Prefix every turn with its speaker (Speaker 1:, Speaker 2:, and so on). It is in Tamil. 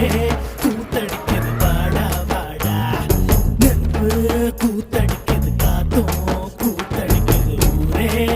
Speaker 1: நெருப்பே கூத்தடிக்கிறது வாடா வாடா. நெருப்பு கூத்தடிக்கிறது ஊரே